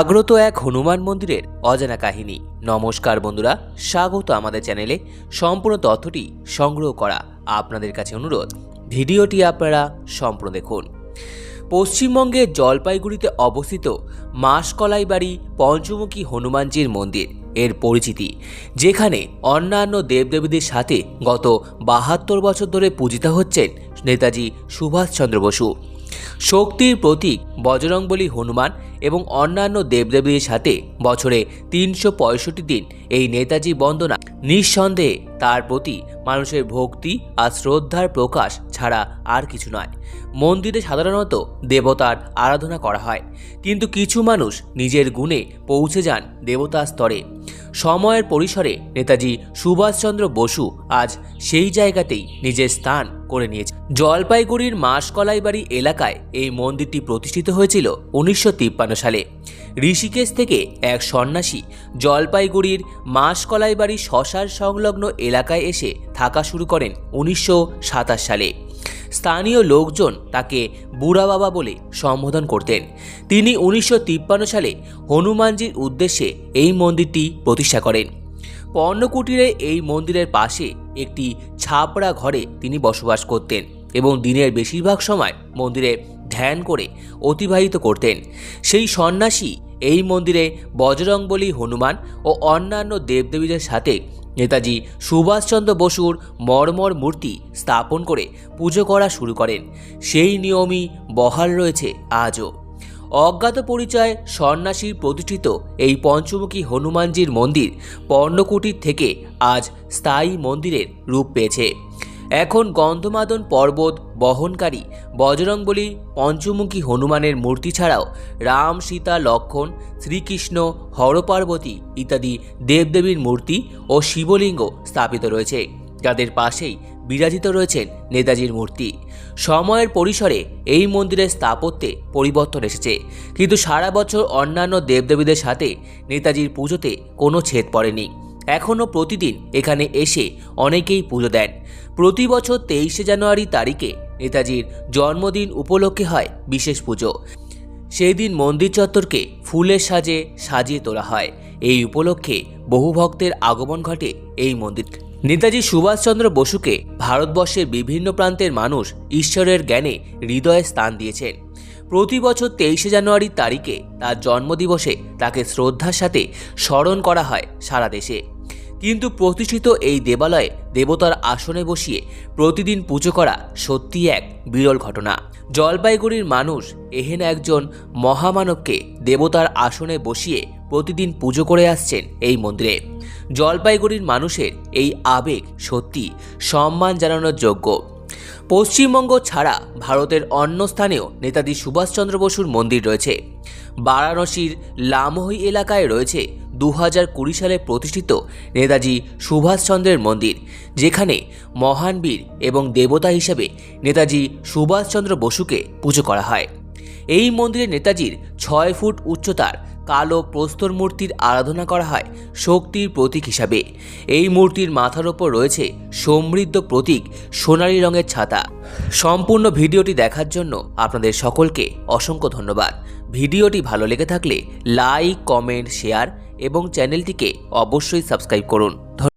আগ্রত এক হনুমান মন্দিরের অজানা কাহিনী। নমস্কার বন্ধুরা, স্বাগত আমাদের চ্যানেলে। সম্পূর্ণ তথ্যটি সংগ্রহ করা আপনাদের কাছে অনুরোধ। ভিডিওটি আপনারা সম্পূর্ণ দেখুন। পশ্চিমবঙ্গের জলপাইগুড়িতে অবস্থিত মাসকলাই বাড়ি পঞ্চমুখী হনুমানজির মন্দির এর পরিচিতি, যেখানে অন্যান্য দেবদেবীদের সাথে গত বাহাত্তর বছর ধরে পূজিত হচ্ছেন নেতাজি সুভাষচন্দ্র বসু। শক্তির প্রতীক বজরংবলী হনুমান এবং অন্যান্য দেবদেবীর সাথে বছরে তিনশো পঁয়ষট্টি দিন এই নেতাজি বন্দনা নিঃসন্দেহে তার প্রতি মানুষের ভক্তি আর শ্রদ্ধার প্রকাশ ছাড়া আর কিছু নয়। মন্দিরে সাধারণত দেবতার আরাধনা করা হয়। কিন্তু কিছু মানুষ নিজের গুণে পৌঁছে যান দেবতার স্তরে। সময়ের পরিসরে নেতাজি সুভাষচন্দ্র বসু আজ সেই জায়গাতেই নিজের স্থান করে নিয়েছে জলপাইগুড়ির মাসকলাইবাড়ি এলাকায় এই মন্দিরটি প্রতিষ্ঠিত হয়েছিল উনিশশো তিপ্পান্ন সালে। ঋষিকেশ থেকে এক সন্ন্যাসী জলপাইগুড়ির মাসকলাইবাড়ি শ্মশান সংলগ্ন এলাকায় এসে থাকা শুরু করেন উনিশশো সাতাশ সালে। স্থানীয় লোকজন তাকে বুড়া বাবা বলে সম্বোধন করতেন। তিনি উনিশশো তিপ্পান্ন সালে হনুমানজির উদ্দেশ্যে এই মন্দিরটি প্রতিষ্ঠা করেন। পর্ণকুটিরে এই মন্দিরের পাশে একটি ছাপড়া ঘরে তিনি বসবাস করতেন এবং দিনের বেশিরভাগ সময় মন্দিরে ধ্যান করে অতিবাহিত করতেন। সেই সন্ন্যাসী এই মন্দিরে বজরংবলী হনুমান ও অন্যান্য দেবদেবীদের সাথে নেতাজি সুভাষচন্দ্র বসুর মর্মর মূর্তি স্থাপন করে পুজো করা শুরু করেন। সেই নিয়মই বহাল রয়েছে আজও। অজ্ঞাত পরিচয় সন্ন্যাসী প্রতিষ্ঠিত এই পঞ্চমুখী হনুমানজির মন্দির পর্ণকুটির থেকে আজ স্থায়ী মন্দিরের রূপ পেয়েছে। এখন গন্ধমাদন পর্বত বহনকারী বজরংবলী পঞ্চমুখী হনুমানের মূর্তি ছাড়াও রাম, সীতা, লক্ষণ, শ্রীকৃষ্ণ, হরপার্বতী ইত্যাদি দেবদেবীর মূর্তি ও শিবলিঙ্গ স্থাপিত রয়েছে। যাদের পাশেই বিরাজিত রয়েছেন নেতাজির মূর্তি। সময়ের পরিসরে এই মন্দিরের স্থাপত্যে পরিবর্তন এসেছে। কিন্তু সারা বছর অন্যান্য দেবদেবীদের সাথে নেতাজির পুজোতে কোনো ছেদ পড়েনি। এখনও প্রতিদিন এখানে এসে অনেকেই পুজো দেন। প্রতি বছর তেইশে জানুয়ারি তারিখে নেতাজির জন্মদিন উপলক্ষে হয় বিশেষ পুজো। সেই দিন মন্দির চত্বরকে ফুলের সাজে সাজিয়ে তোলা হয়। এই উপলক্ষে বহু ভক্তের আগমন ঘটে এই মন্দির। নেতাজি সুভাষচন্দ্র বসুকে ভারতবর্ষের বিভিন্ন প্রান্তের মানুষ ঈশ্বরের জ্ঞানে হৃদয়ে স্থান দিয়েছেন। প্রতি বছর তেইশে জানুয়ারি তারিখে তার জন্মদিবসে তাকে শ্রদ্ধার সাথে স্মরণ করা হয় সারা দেশে। কিন্তু প্রতিষ্ঠিত এই দেবালয়ে দেবতার আসনে বসিয়ে প্রতিদিন পুজো করা সত্যি এক বিরল ঘটনা। জলপাইগুড়ির মানুষ এহেন একজন মহামানবকে দেবতার আসনে বসিয়ে প্রতিদিন পুজো করে আসছেন এই মন্দিরে। জলপাইগুড়ির মানুষের এই আবেগ সত্যি সম্মান জানানোর যোগ্য। পশ্চিমবঙ্গ ছাড়া ভারতের অন্য স্থানেও নেতাজি সুভাষচন্দ্র বসুর মন্দির রয়েছে। বারাণসীর লামোহী এলাকায় রয়েছে দু হাজার কুড়ি সালে প্রতিষ্ঠিত নেতাজি সুভাষচন্দ্রের মন্দির, যেখানে মহান বীর এবং দেবতা হিসেবে নেতাজি সুভাষচন্দ্র বসুকে পুজো করা হয়। এই মন্দিরে নেতাজির ছয় ফুট উচ্চতার কালো প্রস্তর মূর্তির আরাধনা করা হয় শক্তির প্রতীক হিসাবে। এই মূর্তির মাথার ওপর রয়েছে সমৃদ্ধ প্রতীক সোনালী রঙের ছাতা। সম্পূর্ণ ভিডিওটি দেখার জন্য আপনাদের সকলকে অসংখ্য ধন্যবাদ। ভিডিওটি ভালো লেগে থাকলে লাইক, কমেন্ট, শেয়ার এবং চ্যানেলটিকে অবশ্যই সাবস্ক্রাইব করুন।